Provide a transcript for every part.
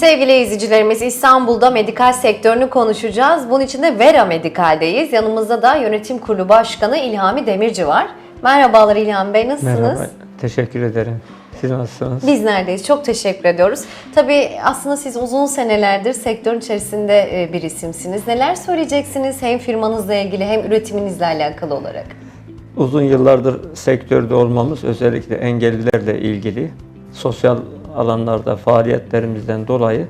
sevgili izleyicilerimiz İstanbul'da medikal sektörünü konuşacağız. Bunun için de Vera Medikal'deyiz. Yanımızda da yönetim kurulu başkanı İlhami Demirci var. Merhabalar İlhami Bey nasılsınız? Merhaba, teşekkür ederim. Siz nasılsınız? Biz neredeyiz? Çok teşekkür ediyoruz. Tabii aslında siz uzun senelerdir sektörün içerisinde e, bir isimsiniz. Neler söyleyeceksiniz hem firmanızla ilgili hem üretiminizle alakalı olarak? Uzun yıllardır sektörde olmamız özellikle engellilerle ilgili sosyal alanlarda faaliyetlerimizden dolayı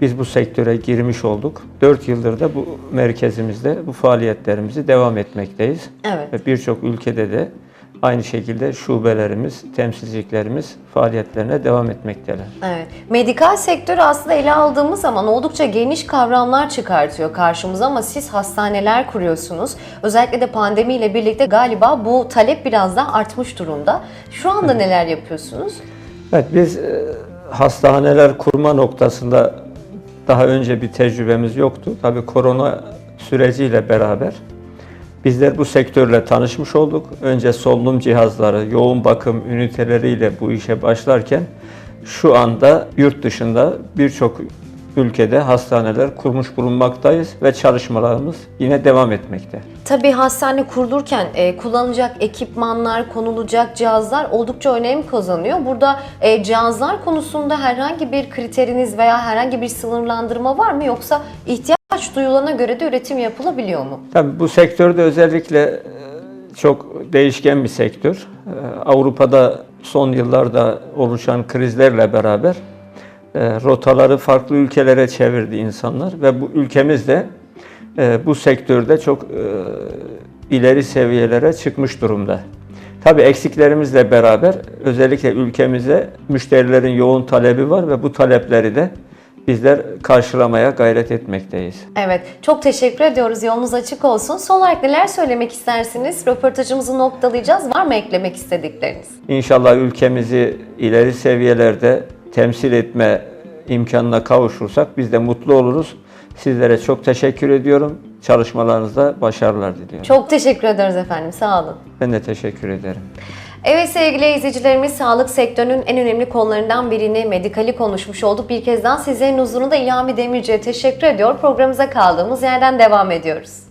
biz bu sektöre girmiş olduk. 4 yıldır da bu merkezimizde bu faaliyetlerimizi devam etmekteyiz. Evet. Ve birçok ülkede de aynı şekilde şubelerimiz, temsilciliklerimiz faaliyetlerine devam etmekteler. Evet. Medikal sektörü aslında ele aldığımız zaman oldukça geniş kavramlar çıkartıyor karşımıza ama siz hastaneler kuruyorsunuz. Özellikle de pandemiyle birlikte galiba bu talep biraz daha artmış durumda. Şu anda neler yapıyorsunuz? Evet biz e, hastaneler kurma noktasında daha önce bir tecrübemiz yoktu. Tabii korona süreciyle beraber bizler bu sektörle tanışmış olduk. Önce solunum cihazları, yoğun bakım üniteleriyle bu işe başlarken şu anda yurt dışında birçok ülkede hastaneler kurmuş bulunmaktayız ve çalışmalarımız yine devam etmekte. Tabii hastane kurulurken e, kullanılacak ekipmanlar, konulacak cihazlar oldukça önem kazanıyor. Burada e, cihazlar konusunda herhangi bir kriteriniz veya herhangi bir sınırlandırma var mı yoksa ihtiyaç duyulana göre de üretim yapılabiliyor mu? Tabii bu sektörde özellikle e, çok değişken bir sektör. E, Avrupa'da son yıllarda oluşan krizlerle beraber rotaları farklı ülkelere çevirdi insanlar ve bu ülkemiz de e, bu sektörde çok e, ileri seviyelere çıkmış durumda. Tabii eksiklerimizle beraber özellikle ülkemize müşterilerin yoğun talebi var ve bu talepleri de bizler karşılamaya gayret etmekteyiz. Evet, çok teşekkür ediyoruz. Yolunuz açık olsun. Son olarak neler söylemek istersiniz? Röportajımızı noktalayacağız. Var mı eklemek istedikleriniz? İnşallah ülkemizi ileri seviyelerde temsil etme imkanına kavuşursak biz de mutlu oluruz. Sizlere çok teşekkür ediyorum. Çalışmalarınızda başarılar diliyorum. Çok teşekkür ederiz efendim. Sağ olun. Ben de teşekkür ederim. Evet sevgili izleyicilerimiz sağlık sektörünün en önemli konularından birini medikali konuşmuş olduk. Bir kez daha sizlerin huzurunda İlhami Demirci'ye teşekkür ediyor. Programımıza kaldığımız yerden devam ediyoruz.